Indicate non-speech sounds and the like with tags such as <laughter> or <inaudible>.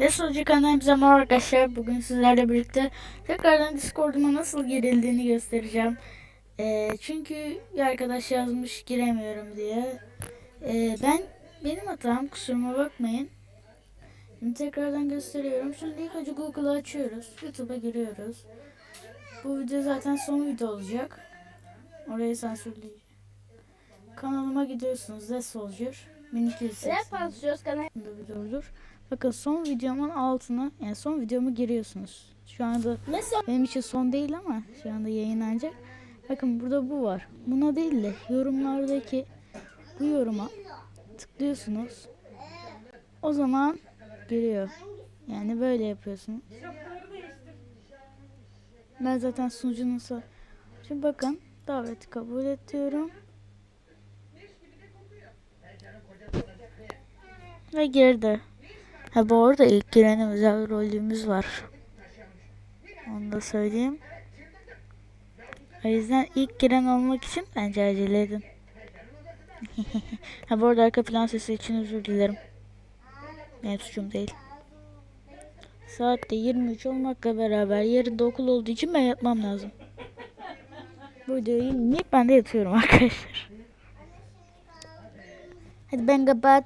Ve sonucu kanalımıza merhaba arkadaşlar. Bugün sizlerle birlikte tekrardan Discord'uma nasıl girildiğini göstereceğim. Ee, çünkü arkadaş yazmış giremiyorum diye. Ee, ben benim hatam kusuruma bakmayın. Şimdi tekrardan gösteriyorum. Şimdi ilk önce Google'ı açıyoruz. YouTube'a giriyoruz. Bu video zaten son video olacak. Orayı sansürleyeceğim. Kanalıma gidiyorsunuz. The Soldier. 1280. Rap basıyoruz kanal. Bunda bir durdur. Bakın son videomun altına yani son videomu giriyorsunuz. Şu anda Ne benim için son değil ama şu anda yayınlanacak. Bakın burada bu var. Buna değil de yorumlardaki bu yoruma tıklıyorsunuz. O zaman giriyor. Yani böyle yapıyorsunuz. Ben zaten sunucunun sa- Şimdi bakın daveti kabul ediyorum. Ve girdi. Ha bu arada ilk giren özel rolümüz var. Onu da söyleyeyim. O yüzden ilk giren olmak için bence acele edin. <laughs> ha bu arada arka plan sesi için özür dilerim. Benim suçum değil. Saatte 23 olmakla beraber yarın da okul olduğu için ben yatmam lazım. Bu videoyu ben de yatıyorum arkadaşlar. Het ben gebaat